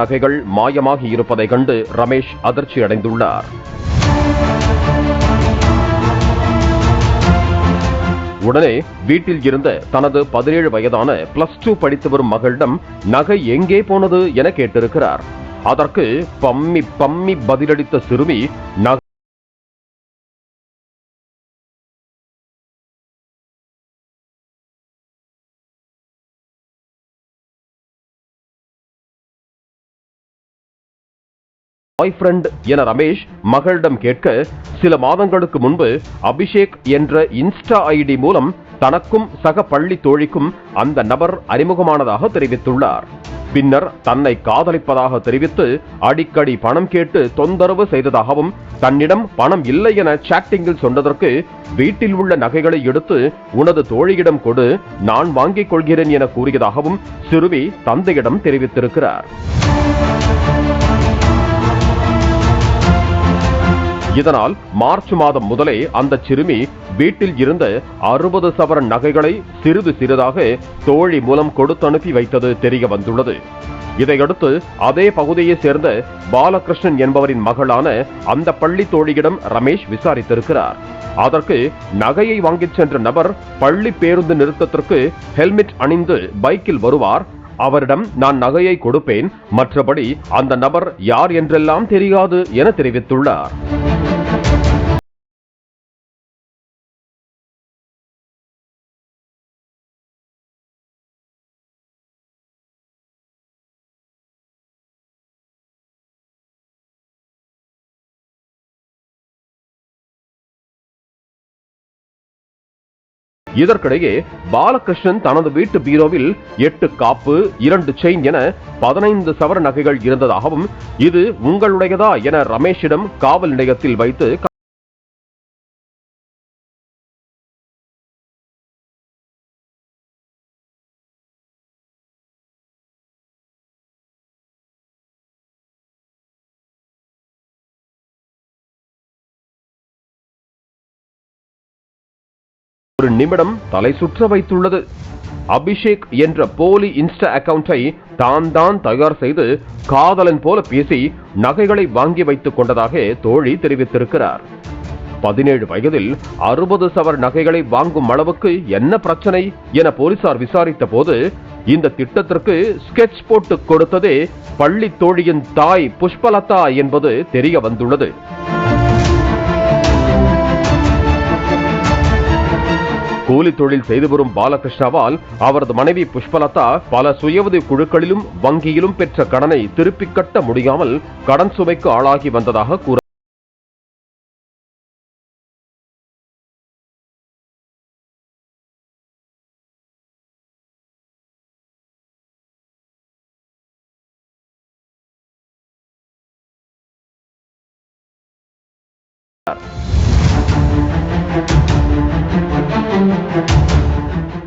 நகைகள் மாயமாகி இருப்பதை கண்டு ரமேஷ் அதிர்ச்சி அடைந்துள்ளார் உடனே வீட்டில் இருந்த தனது பதினேழு வயதான பிளஸ் டூ படித்து வரும் மகளிடம் நகை எங்கே போனது? என கேட்டிருக்கிறார். அதற்கு பம்மி பம்மி பதிலளித்த சிறுமி நகை பாய் ஃப்ரெண்ட் என ரமேஷ் மகளிடம் கேட்க சில மாதங்களுக்கு முன்பு அபிஷேக் என்ற இன்ஸ்டா ஐடி மூலம் தனக்கும் சக பள்ளி தோழிக்கும் அந்த நபர் அறிமுகமானதாக தெரிவித்துள்ளார். பின்னர் தன்னை காதலிப்பதாக தெரிவித்து அடிக்கடி பணம் கேட்டு தொந்தரவு செய்ததாகவும் தன்னிடம் பணம் இல்லை என சாட்டிங்கில் சொன்னதற்கு வீட்டில் உள்ள நகைகளை எடுத்து உனது தோழியிடம் கொடு நான் வாங்கிக் கொள்கிறேன் என கூறியதாகவும் சிறுவி தந்தையிடம் தெரிவித்திருக்கிறார். இதனால் மார்ச் மாதம் முதலே அந்த சிறுமி வீட்டில் இருந்த அறுபது சவரன் நகைகளை சிறிது சிறிதாக தோழி மூலம் கொடுத்தனுப்பி வைத்தது தெரிய வந்துள்ளது. இதையடுத்து அதே பகுதியைச் சேர்ந்த பாலகிருஷ்ணன் என்பவரின் மகளான அந்த பள்ளி தோழியிடம் ரமேஷ் விசாரித்திருக்கிறார். அதற்கு நகையை வாங்கிச் சென்ற நபர் பள்ளி பேருந்து நிறுத்தத்திற்கு ஹெல்மெட் அணிந்து பைக்கில் வருவார். அவரிடம் நான் நகையை கொடுப்பேன். மற்றபடி அந்த நபர் யார் என்றெல்லாம் தெரியாது என தெரிவித்துள்ளார். இதற்கிடையே பாலகிருஷ்ணன் தனது வீட்டு பீரோவில் எட்டு காப்பு இரண்டு செயின் என பதினைந்து சவர நகைகள் இருந்ததாகவும் இது உங்களுடையதா என ரமேஷிடம் காவல் நிலையத்தில் வைத்து ஒரு நிமிடம் தலை சுற்ற வைத்துள்ளது. அபிஷேக் என்ற போலி இன்ஸ்டா அக்கவுண்டை தான் தான் தயார் செய்து காதலன் போல பேசி நகைகளை வாங்கி வைத்துக் கொண்டதாக தோழி தெரிவித்திருக்கிறார். பதினேழு வயதில் அறுபது சவர் நகைகளை வாங்கும் அளவுக்கு என்ன பிரச்சனை என போலீசார் விசாரித்த போது இந்த திட்டத்திற்கு ஸ்கெட்ச் போட்டு கொடுத்ததே பள்ளி தோழியின் தாய் புஷ்பலதா என்பது தெரிய வந்துள்ளது. கூலி தொழில் செய்து வரும் பாலகிருஷ்ணாவால் அவரது மனைவி புஷ்பலதா பல சுய உதவி குழுக்களிலும் வங்கியிலும் பெற்ற கடனை திருப்பிக் கட்ட முடியாமல் கடன் சுமைக்கு ஆளாகி வந்ததாக கூற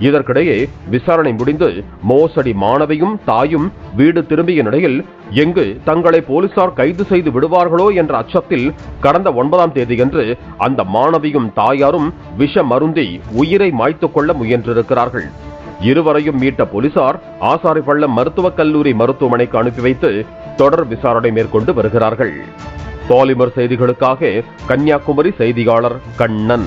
இதற்கிடையே விசாரணை முடிந்து மோசடி மாணவியும் தாயும் வீடு திரும்பிய நிலையில் எங்கு தங்களை போலீசார் கைது செய்து விடுவார்களோ என்ற அச்சத்தில் கடந்த ஒன்பதாம் தேதியன்று அந்த மாணவியும் தாயாரும் விஷ மருந்தி உயிரை மாய்த்துக் கொள்ள முயன்றிருக்கிறார்கள். இருவரையும் மீட்ட போலீசார் ஆசாரிப்பள்ளம் மருத்துவக் கல்லூரி மருத்துவமனைக்கு அனுப்பி வைத்து தொடர் விசாரணை மேற்கொண்டு வருகிறார்கள். பாலிமர் செய்திகளுக்காக கன்னியாகுமரி செய்தியாளர் கண்ணன்.